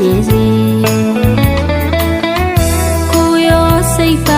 ကျေးဇူးကိုရောစိတ်ပါ